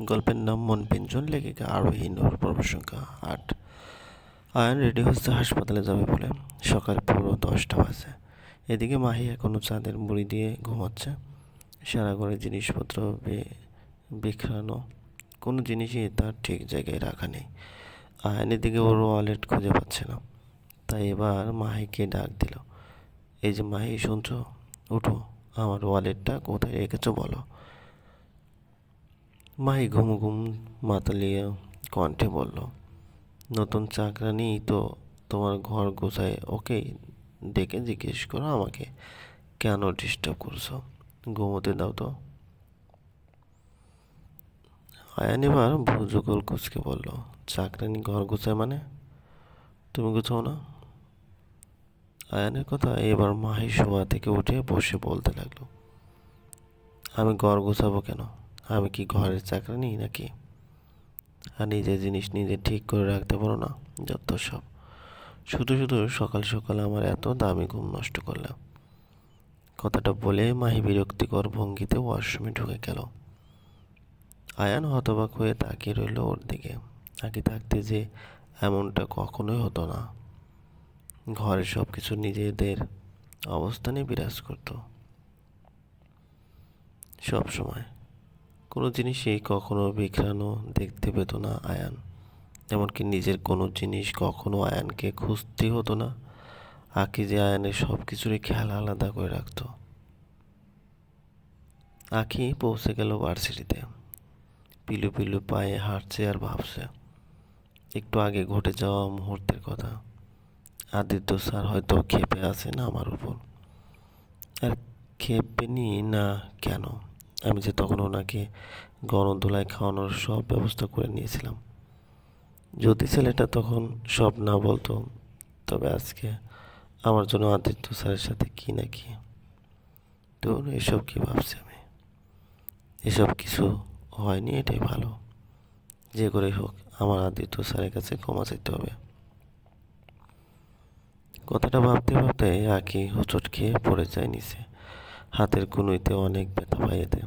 গল্পের নাম মন পিঞ্জন লেখিকা আরোহী নূর পর্ব সংখ্যা আট। আয়ন রেডি হচ্ছে হাসপাতালে যাবে বলে। সকাল পুরো দশটা বাজে। এদিকে মাহি এখনও চাঁদের মুড়ি দিয়ে ঘুমাচ্ছে। সারা ঘরে জিনিসপত্র বিখরানো কোনো জিনিসই তার ঠিক জায়গায় রাখা নেই। আয়নের দিকে ওর ওয়ালেট খুঁজে পাচ্ছে না। তাই এবার মাহিকে ডাক দিল। এই যে মাহি, শুনছো? উঠো আমার ওয়ালেটটা কোথায় রেখেছো বলো। মাহি ঘুম ঘুম মাতালিয়ে কণ্ঠে বলল, নতুন চাকরা চাকরানি তো তোমার ঘর গোছায়, ওকে ডেকে জিজ্ঞেস করো আমাকে। কেন ডিস্টার্ব করছ? ঘুমোতে দাও তো। আয়ান এবার ভুজগোল কুচকে বলল চাকরানি ঘর গোছায় মানে? তুমি গোছাও না? আয়ানের কথা এবার মাহি শোয়া থেকে উঠে বসে বলতে লাগল, আমি ঘর গোছাবো কেন? আমি কি ঘরের চাকরি নিই নাকি? আর নিজের জিনিস নিজে ঠিক করে রাখতে পারো না? যত সব। শুধু শুধু সকাল সকাল আমার এত দামি ঘুম নষ্ট করলাম। কথাটা বলে মাহি বিরক্তিকর ভঙ্গিতে ওয়াশরুমে ঢুকে গেল। আয়ান হতবাক হয়ে তাকিয়ে রইল ওর দিকে। আগে থাকতে যে এমনটা কখনোই হতো না। ঘরে সব কিছু নিজেদের অবস্থানে বিরাজ করত। সব সময় কোনো জিনিসই কখনো বিখরানো দেখতে পেত না আয়ান। এমনকি নিজের কোনো জিনিস কখনো আয়ানকে খুঁজতে হতো না। আঁকি যে আয়ানের সব কিছুরই খেয়াল আলাদা করে রাখত। আঁকি পৌঁছে গেল ভার্সিটিতে। পিলু পিলু পায়ে হাঁটছে আর ভাবছে, একটু আগে ঘটে যাওয়া মুহূর্তের কথা। আদিত্য স্যার হয়তো খেপে আছেন আমার উপর। আর খেপেনি না কেন? আমি যে তখন ওনাকে গরম গণধোলায় খাওয়ানোর সব ব্যবস্থা করে নিয়েছিলাম। যদি ছেলেটা তখন সব না বলতো, তবে আজকে আমার জন্য আদিত্য স্যারের সাথে কি না কি? তো এসব কি ভাবছি আমি? এসব কিছু হয়নি, এটাই ভালো। যে করে হোক, আমার আদিত্য স্যারের কাছে ক্ষমা চাইতে হবে। কথাটা ভাবতে ভাবতে আঁকি হোঁচট খেয়ে পড়ে যায় নিচে। হাতের কুনুইতে অনেক ব্যথা পাইয়েতে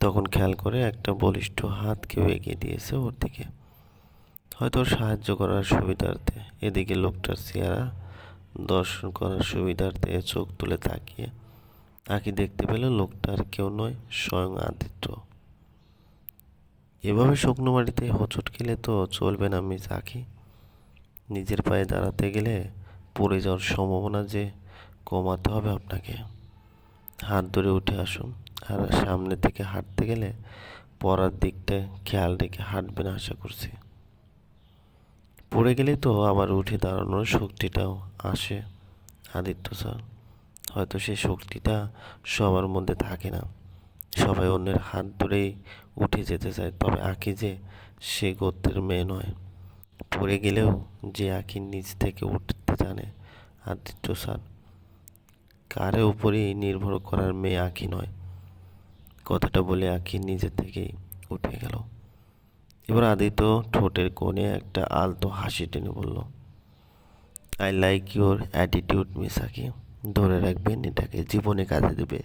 তখন খেয়াল করে একটা বলিষ্ঠ হাত কেউ এগিয়ে দিয়েছে ওর দিকে। হয়তো সাহায্য করার সুবিধার্থে। এদিকে লোকটার চেহারা, দর্শন করার সুবিধার্থে চোখ তুলে তাকিয়ে আঁকি দেখতে পেল লোকটার কেউ নয়, স্বয়ং আদিত্য। এভাবে শুকনো মাটিতে হোঁচট খেলে তো চলবে না মিস আঁকি নিজের পায়ে দাঁড়াতে গেলে পড়ে যাওয়ার সম্ভাবনা যে কমাতে হবে আপনাকে। হাত ধরে উঠে আসুন। আর সামনে থেকে হাঁটতে গেলে পড়ার দিকটা খেয়াল রেখে হাঁটবেন আশা করছি। পড়ে গেলে তো আবার উঠে দাঁড়ানোর শক্তিটাও আসে, আদিত্য স্যার। হয়তো সেই শক্তিটা সবার মধ্যে থাকে না। সবাই অন্যের হাত ধরেই উঠে যেতে চায়, তবে আঁকি যে সে গোত্রের মেয়ে নয়। পড়ে গেলেও যে আঁকি নিজ থেকে উঠতে জানে, আদিত্য স্যার। কারে উপরেই নির্ভর করার মেয়ে আঁকি নয়। কথাটা বলে আঁকি নিজে থেকেই উঠে গেল। এবার আদিত্য ঠোঁটের কোণে একটা আলতো হাসি টেনে বলল I like your attitude miss Anki ধরে রাখবেন, এটাকে জীবনে কাজে দেবে।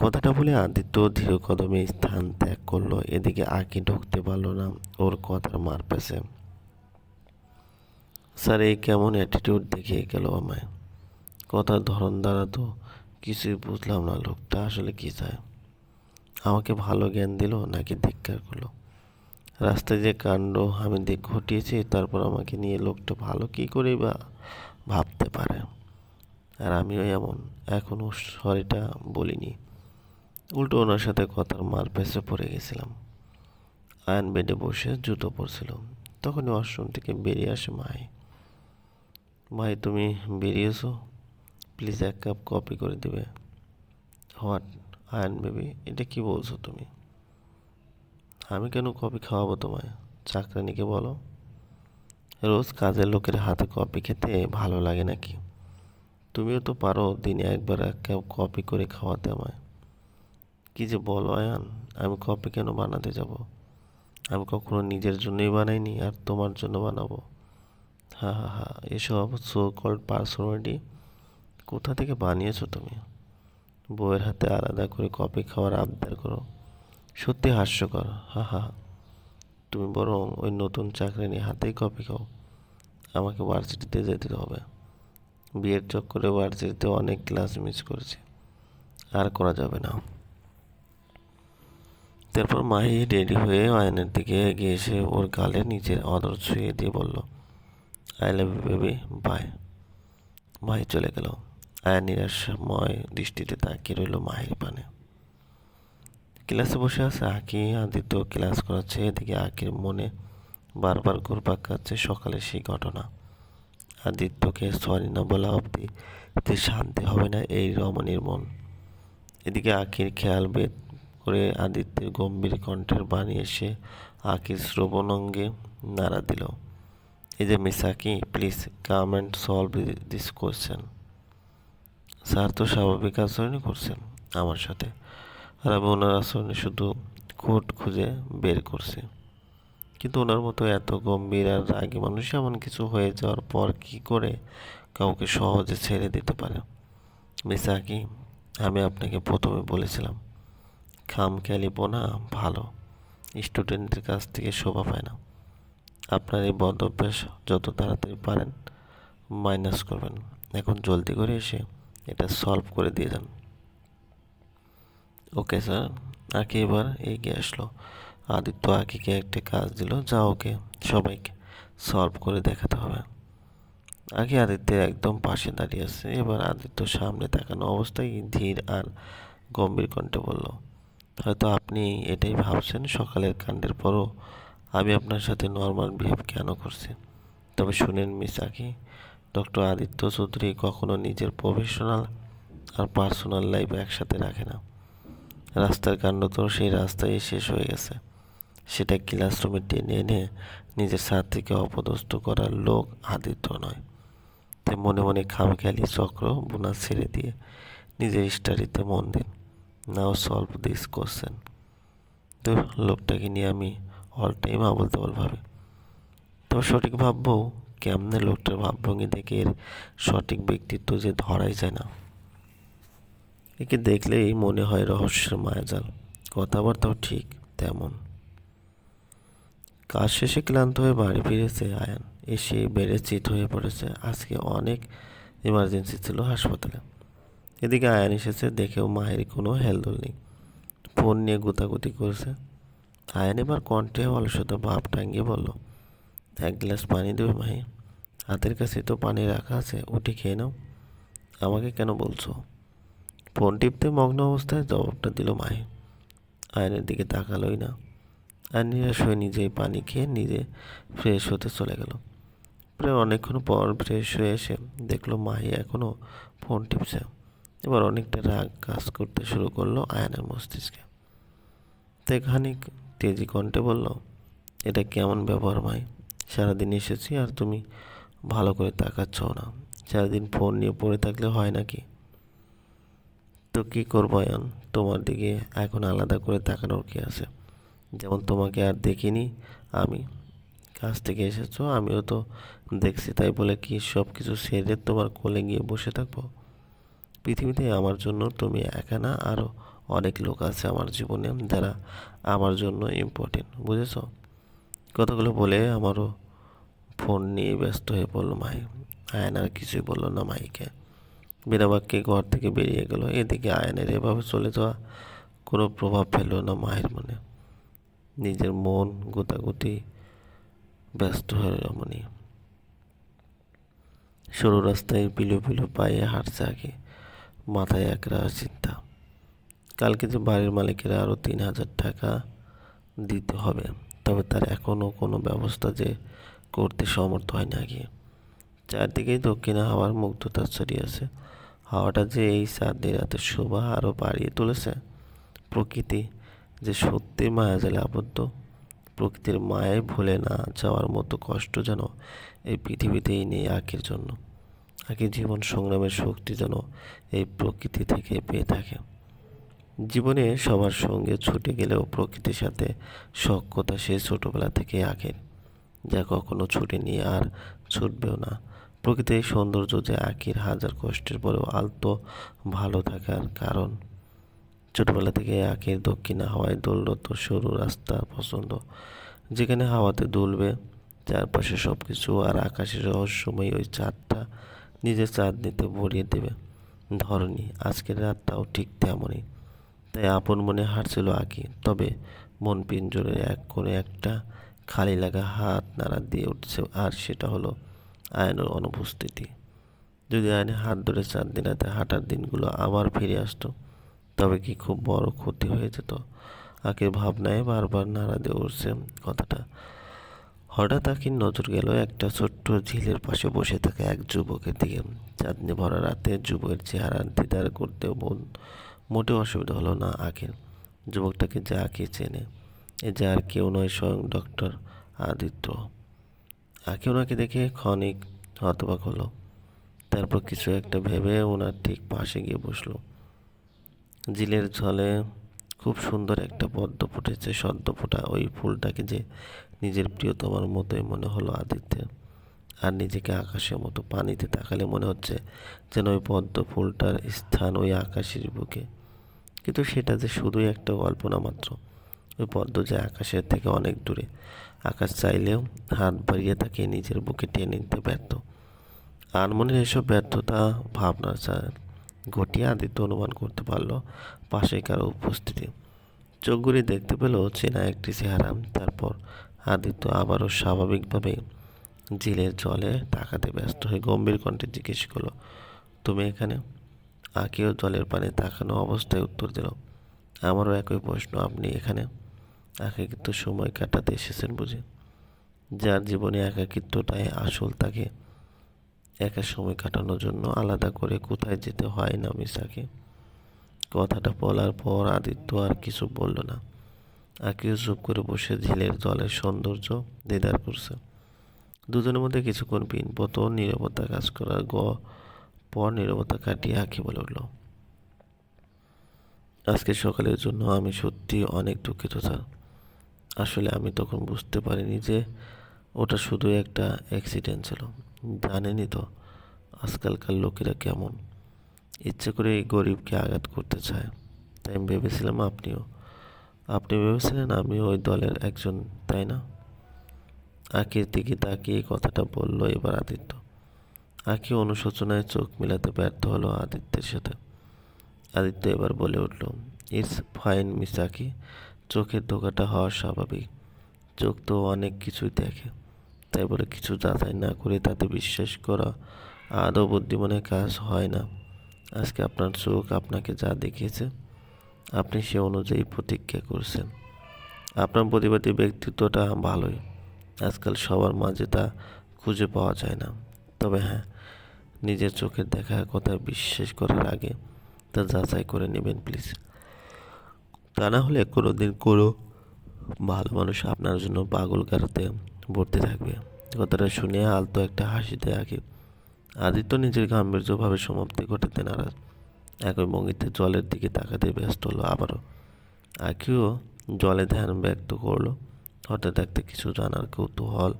কথাটা বলে আদিত্য ধীর কদমে স্থান ত্যাগ করল। এদিকে আঁকি ঢুকতে পারল না ওর কথার মার পেছে স্যার, এই কেমন অ্যাটিটিউড দেখিয়ে গেল আমায়। কথার ধরন দ্বারা তো কিছুই বুঝলাম না লোকটা আসলে কী চায়? আমাকে ভালো জ্ঞান দিল নাকি ধিক্কার করল? রাস্তায় যে কাণ্ড আমি দেখ ঘটিয়েছি, তারপর আমাকে নিয়ে লোকটা ভালো কী করে বা ভাবতে পারে? আর আমিও এমন এখনও সরিটা বলিনি। উল্টো ওনার সাথে কথার মার পেছে পড়ে গেছিলাম। আয়ন বেডে বসে জুতো পরছিল। তখনই ওয়াশরুম থেকে বেরিয়ে আসে মাই ভাই তুমি বেরিয়েছো? প্লিজ এক কাপ কপি করে দেবে। হোয়াট আয়ন বেবি এটা কি বলছো তুমি? আমি কেন কপি খাওয়াবো তোমায়? চাকরানিকে বলো। রোজ কাজের লোকের হাতে কপি খেতে ভালো লাগে নাকি? তুমিও তো পারো দিনে একবার এক কাপ কপি করে খাওয়াতে আমায়। কি যে বলো, আয়ান, আমি কপি কেন বানাতে যাব? আমি কখনো নিজের জন্যই বানাইনি, আর তোমার জন্য বানাবো। হা হা হা এসব সো কল্ড পার্সোনালিটি কোথা থেকে বানিয়েছো তুমি? বউয়ের হাতে আলাদা করে কপি খাওয়ার আবদার করো। সত্যি হাস্যকর, হা হা তুমি বরং ওই নতুন চাকরি নিয়ে হাতেই কপি খাও। আমাকে ভার্সিটিতে যেতে হবে। বিয়ের চক্করে ভার্সিটিতে অনেক ক্লাস মিস করেছি। আর করা যাবে না। তারপর মাহি রেডি হয়ে আয়নের দিকে এগিয়ে এসে ওর গালে নিচের অদর ছুঁয়ে দিয়ে বলল I love you baby bye Mahi চলে গেল। আয়া নিরাশময় দৃষ্টিতে তাকিয়ে রইল মাহির পানে। ক্লাসে বসে আছে আঁকি, আদিত্য ক্লাস করাচ্ছে, এদিকে আঁকির মনে বারবার ঘুরপাক খাচ্ছে সকালে সেই ঘটনা। আদিত্যকে সরি না বলা অবধি যে শান্তি হবে না এই রমণীর মন। এদিকে আঁকির খেয়াল বেদ করে আদিত্যের গম্ভীর কণ্ঠের বাণী এসে আঁকির শ্রবণ অঙ্গে নাড়া দিল। এই যে miss Anki please and solve this question sir তো স্বাভাবিক আচরণই করছেন আমার সাথে। আর আমি ওনার আচরণে শুধু কোট খুঁজে বের করছি। কিন্তু ওনার মতো এত গম্ভীর আর রাগী মানুষ এমন কিছু হয়ে যাওয়ার পর কি করে কাউকে সহজে ছেড়ে দিতে পারে? মিসা কি আমি আপনাকে প্রথমে বলেছিলাম খাম খেয়ালিপনা ভালো। স্টুডেন্টের কাছ থেকে শোভা পায় না। আপনার এই বদ অভ্যাস যত তাড়াতাড়ি পারেন, মাইনাস করবেন। এখন জলদি করে এসে এটা সলভ করে দিয়ে যান। ওকে স্যার আঁকি এবার এগিয়ে আসলো। আদিত্য আঁকিকে একটা কাজ দিল যা ওকে সবাইকে সলভ করে দেখাতে হবে। আগে আদিত্যের একদম পাশে দাঁড়িয়ে আছে। এবার আদিত্য সামনে তাকানো অবস্থায় ধীর আর গম্ভীর কণ্ঠে বলল, হয়তো আপনি এটাই ভাবছেন সকালের কাণ্ডের পরও আমি আপনার সাথে নর্মাল বিহেভ কেন করছি? তবে শুনেন মিস আকি ডক্টর আদিত্য চৌধুরী কখনো নিজের প্রফেশনাল আর পার্সোনাল লাইফ একসাথে রাখে না। রাস্তার কাণ্ড তো সেই রাস্তায় শেষ হয়ে গেছে। সেটা ক্লাসরুমে টেনে এনে নিজের সাথীকে অপদস্থ করার লোক আদিত্য নয়। তাই মনে মনে খামখেয়ালি চক্র বোনা ছেড়ে দিয়ে নিজের স্টাডিতে মন দিন। নাও সলভ দিস কোশ্চেন তো লোকটাকে নিয়ে আমি অল টাইম আবল তাবল ভাবি। তো সঠিক ভাববো কেমনে লোকটার ভাবভঙ্গি দেখে এর সঠিক ব্যক্তিত্ব যে ধরাই যায় না? একে দেখলেই মনে হয় রহস্যের মায়াজাল। কথাবার্তাও ঠিক তেমন। কাজ শেষে ক্লান্ত হয়ে বাড়ি ফিরেছে আয়ান। এসে বেড়ে চিত হয়ে পড়েছে। আজকে অনেক ইমার্জেন্সি ছিল হাসপাতালে। এদিকে আয়ান এসেছে, দেখেও মায়ের কোনো হেলদোল নেই। ফোন নিয়ে গুতাগুতি করছে। আয়ান এবার কণ্ঠে অলসতা ভাব টাঙ্গিয়ে বলল এক গ্লাস পানি দেবে মাহি হাতের কাছে তো পানি রাখা আছে উঠে খেয়ে নাও। আমাকে কেন বলছো? ফোন টিপতে মগ্ন অবস্থায় জবাবটা দিল মাহি। আয়নের দিকে তাকালোই না। আর নিরাশ হয়ে নিজেই পানি খেয়ে নিজে ফ্রেশ হতে চলে গেল। প্রায় অনেকক্ষণ পর ফ্রেশ হয়ে এসে দেখল মাহি এখনও ফোন টিপছে। এবার অনেকটা রাগ কাজ করতে শুরু করল আয়নের মস্তিষ্কে। তাই খানিক তেজি কণ্ঠে বলল, এটা কেমন ব্যবহার মাই সারাদিন এসেছি আর তুমি ভালো করে তাকাচ্ছ না। সারাদিন ফোন নিয়ে পড়ে থাকলে হয় নাকি? তো কী করব আয়ন? তোমার দিকে এখন আলাদা করে তাকানোর কি আছে? যেমন তোমাকে আর দেখিনি আমি। কাজ থেকে এসেছ, আমিও তো দেখছি, তাই বলে কি সব কিছু সেরে তোমার কোলে গিয়ে বসে থাকব? পৃথিবীতে আমার জন্য তুমি একা না আরও অনেক লোক আছে আমার জীবনে যারা আমার জন্য ইম্পর্টেন্ট বুঝেছ? কথাগুলো বলে আমারও ফোন নিয়ে ব্যস্ত হয়ে পড়ল মাহি। আয়ন আর কিছুই বলল না মাহিকে। বিনা বাক্যে ঘর থেকে বেরিয়ে গেল। এদিকে আয়নের এভাবে চলে যাওয়া কোনো প্রভাব ফেলল না মায়ের মনে। নিজের মন গোতাগুতি ব্যস্ত হয়ে রমণী। সরু রাস্তায় পিলো পিলো পায়ে হাঁটছে আগে। মাথায় একরা চিন্তা। কালকে যে বাড়ির মালিকেরা আরও তিন হাজার টাকা দিতে হবে। তবে তার এখনও কোনো ব্যবস্থা যে করতে সমর্থ হয় না গিয়ে চারদিকেই দক্ষিণে হাওয়ার মুগ্ধতা ছড়িয়েছে হাওয়াটা যে এই চাঁদের রাতের শোভা আরও বাড়িয়ে তুলেছে। প্রকৃতি যে সত্যি মায়াজালে আবদ্ধ, প্রকৃতির মায়ায় ভুলে না যাওয়ার মতো কষ্ট যেন এই পৃথিবীতেই নেই আখের জন্য। আখের জীবন সংগ্রামের শক্তি যেন এই প্রকৃতি থেকে পেয়ে থাকে। জীবনে সবার সঙ্গে ছুটে গেলেও প্রকৃতির সাথে সক্ষতা সে ছোটোবেলা থেকে আখের যা কখনো ছুটে নিয়ে আর ছুটবেও না। প্রকৃতির সৌন্দর্য যে আঁকির হাজার কষ্টের পরেও আলতো ভালো থাকার কারণ। ছোটবেলা থেকে আখের দক্ষিণা হাওয়ায় দোলরত সরু রাস্তা পছন্দ। যেখানে হাওয়াতে দুলবে, চারপাশে সব কিছু আর আকাশের রহস্যময় ওই চাঁদটা নিজের চাঁদনিতে ভরিয়ে দেবে। ধরনি, আজকের রাতটাও ঠিক তেমনই। তাই আপন মনে হাঁটছিল আঁকি তবে মন পিঞ্জরের এক কোণে একটা খালি লাগা হাত নাড়া দিয়ে উঠছে, আর সেটা হলো আয়নের অনুপস্থিতি। যদি আয়নে হাত ধরে চাঁদনি রাতে হাঁটার দিনগুলো আবার ফিরে আসতো, তবে কি খুব বড় ক্ষতি হয়ে যেত? আঁকের ভাবনায় বারবার নাড়া দিয়ে উঠছে কথাটা। হঠাৎ আঁকির নজর গেল একটা ছোট্ট ঝিলের পাশে বসে থাকা এক যুবকের দিকে। চাঁদনি ভরা রাতে যুবকের চেহারা দিদার করতেও বোন মোটেও অসুবিধা হলো না আঁকের যুবকটাকে যা আঁকি চেনে, এ যে আর কেউ নয় স্বয়ং ডক্টর আদিত্য। আঁকে ওনাকে দেখে ক্ষণিক হতবাক হলো। তারপর কিছু একটা ভেবে ওনার ঠিক পাশে গিয়ে বসল। ঝিলের জলে খুব সুন্দর একটা পদ্ম ফুটেছে, সদ্য ফোটা ওই ফুলটাকে যে নিজের প্রিয়তমার মতোই মনে হলো আদিত্যের। আর নিজেকে আকাশের মতো পানিতে তাকালে মনে হচ্ছে যেন ওই পদ্ম ফুলটার স্থান ওই আকাশের বুকে। কিন্তু সেটা যে শুধুই একটা কল্পনা মাত্র। ওই পদ্ম যে আকাশের থেকে অনেক দূরে। আকাশ চাইলেও হাত বাড়িয়ে তাকে নিজের বুকে টেনে নিতে ব্যর্থ। আনমনের এসব ব্যর্থতা ভাবনার ঘটিয়ে আদিত্য অনুমান করতে পারল পাশে কারও উপস্থিতি। চোখ ঘুরে দেখতে পেল চেনা একটি চেহারা। তারপর আদিত্য আবারও স্বাভাবিকভাবে ঝিলের জলে তাকাতে ব্যস্ত হয়ে গম্ভীর কণ্ঠে জিজ্ঞেস করল, তুমি এখানে? আঁকিও জলের পানে তাকানো অবস্থায় উত্তর দিল, আমারও একই প্রশ্ন, আপনি এখানে একাকিত্ব সময় কাটাতে এসেছেন বুঝি? যার জীবনে একাকিত্বটাই আসল, তাকে একা সময় কাটানোর জন্য আলাদা করে কোথায় যেতে হয় না মিসাকে? কথাটা বলার পর আদিত্য আর কিছু বলল না। আকিও চুপ করে বসে ঝিলের জলের সৌন্দর্য দিদার করছে। দুজনের মধ্যে কিছুক্ষণ পিনপত নিরাপত্তা কাজ করার গ পর নিরবতা কাটিয়ে আঁকি বলে উঠল, আজকে সকালের জন্য আমি সত্যি অনেক দুঃখিত, স্যার। আসলে আমি তখন বুঝতে পারিনি যে ওটা শুধু একটা অ্যাক্সিডেন্ট ছিল। জানেনই তো আজকালকার লোকেরা কেমন। ইচ্ছে করে এই গরিবকে আঘাত করতে চায়। তাই আমি ভেবেছিলাম আপনিও। আপনি ভেবেছিলেন আমি ওই দলের একজন, তাই না? আঁকির দিকে তাকিয়ে কথাটা বলল এবার আদিত্য। আঁকি অনুশোচনায় চোখ মিলাতে ব্যর্থ হলো আদিত্যের সাথে। আদিত্য এবার বলে উঠল ইটস ফাইন মিস আঁকি চোখের ধোকাটা হওয়া স্বাভাবিক। চোখ তো অনেক কিছুই দেখে। তাই বলে কিছু যাচাই না করে তাতে বিশ্বাস করা আদৌ বুদ্ধিমানের কাজ হয় না। আজকে আপনার চোখ আপনাকে যা দেখিয়েছে, আপনি সে অনুযায়ী প্রতিজ্ঞা করছেন। আপনার প্রতিবাদী ব্যক্তিত্বটা ভালোই। আজকাল সবার মাঝে তা খুঁজে পাওয়া যায় না। তবে হ্যাঁ নিজের চোখের দেখা কথা বিশ্বাস করার আগে তা যাচাই করে নেবেন প্লিজ তা না হলে কোনো দিন কোনো ভালো মানুষ আপনার জন্য পাগল কাটাতে ভর্তি থাকবে। কথাটা শুনে আলতো একটা হাসি দেয় আগে। আদিত্য নিজের গাম্ভীর্যভাবে সমাপ্তি ঘটাতে নারাজ। একই ভঙ্গিতে জলের দিকে তাকাতে ব্যস্ত হলো আবারও। আখিও জলে ধ্যান ব্যক্ত করল। হঠাৎ একটা কিছু জানার কৌতূহল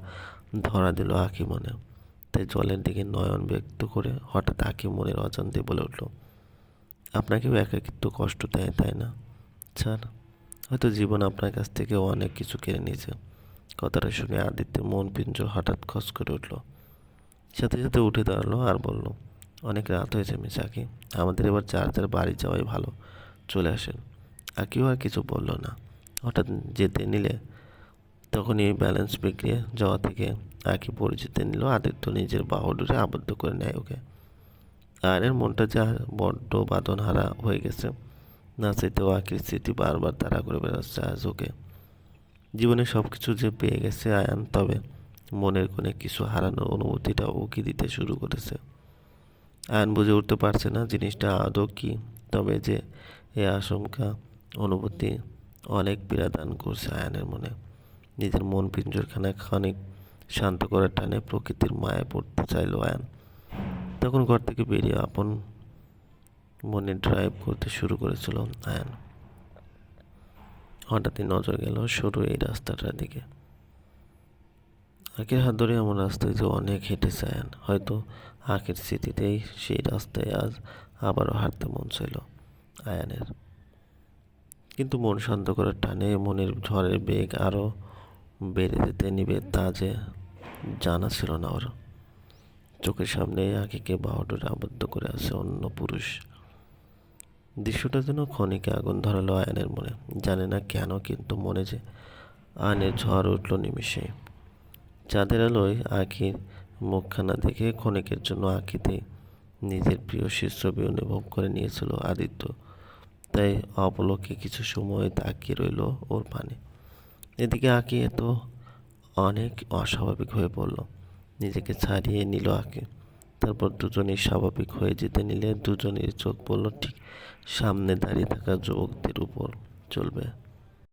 ধরা দিল আঁকি মনে। তাই জলের দিকে নয়ন ব্যক্ত করে হঠাৎ আঁকি মনের অজান্তে বলে উঠল, আপনাকেও একাকিত্ব কষ্ট দেয়, তাই না? স্যার হয়তো জীবন আপনার কাছ থেকে অনেক কিছু কেড়ে নিয়েছে। কথাটা শুনে আদিত্যের মন পিঞ্জ হঠাৎ খস করে উঠল। সাথে সাথে উঠে দাঁড়াল আর বলল, অনেক রাত হয়েছে মিস আঁকি আমাদের এবার চার চার বাড়ি যাওয়াই ভালো। চলে আসেন। আঁকিও আর কিছু বলল না। হঠাৎ যেতে নিলে তখনই ব্যালেন্স বিক্রিয়ে যাওয়া থেকে আঁকি পরিচিতি নিল, আদিত্য নিজের বাহুডুরে আবদ্ধ করে নেয় ওকে। আয়নের মনটা যা বড্ড বাদনহারা হয়ে গেছে। না চাইতেও আঁকির স্মৃতি বারবার তাড়া করে বেড়াচ্ছে আজ ওকে। জীবনে সব কিছু যে পেয়ে গেছে আয়ান, তবে মনের কোণে কিছু হারানোর অনুভূতিটা উকি দিতে শুরু করেছে। আয়ন বুঝে উঠতে পারছে না জিনিসটা আদৌ কী, তবে যে এ আশঙ্কা, অনুভূতি অনেক পীড়া দান করছে আয়নের মনে। নিজের মন পিঞ্জরখানা খানিক শান্ত করার টানে প্রকৃতির মায়ে পড়তে চাইল আয়ান। তখন ঘর থেকে বেরিয়ে আপন মনে ড্রাইভ করতে শুরু করেছিল আয়ান। হঠাৎই নজর গেল সরু এই রাস্তাটার দিকে। আখের হাত ধরে এমন রাস্তায় যে অনেক হেঁটেছে আয়ান। হয়তো আঁকের স্মৃতিতেই সেই রাস্তায় আজ আবারও হাঁটতে মন ছিল আয়ানের। কিন্তু মন শান্ত করার টানে মনের ঝড়ের বেগ আরও বেড়ে যেতে নিবে তা যে জানা ছিল না ওর। চোখের সামনে আঁকিকে বাহুডোরে আবদ্ধ করে আছে অন্য পুরুষ। দৃশ্যটা যেন ক্ষণিকে আগুন ধরালো আয়নের মনে। জানে না কেন, কিন্তু মনে যে আয়নের ঝড় উঠল নিমিষে। চাঁদের আলোয় আঁকির মুখখানা দেখে ক্ষণিকের জন্য আঁকিতে নিজের প্রিয় ছবি অনুভব করে নিয়েছিল আদিত্য। তাই অপলকে কিছু সময় তাকিয়ে রইল ওর পানে। এদিকে আঁকিয়ে তো অনেক অস্বাভাবিক হয়ে পড়ল। নিজেকে ছাড়িয়ে নিল আঁকে। তারপর দুজনেই স্বাভাবিক হয়ে যেতে নিলে দুজনের চোখ পড়ল ঠিক সামনে দাঁড়িয়ে থাকা যুবকদের উপর। চলবে।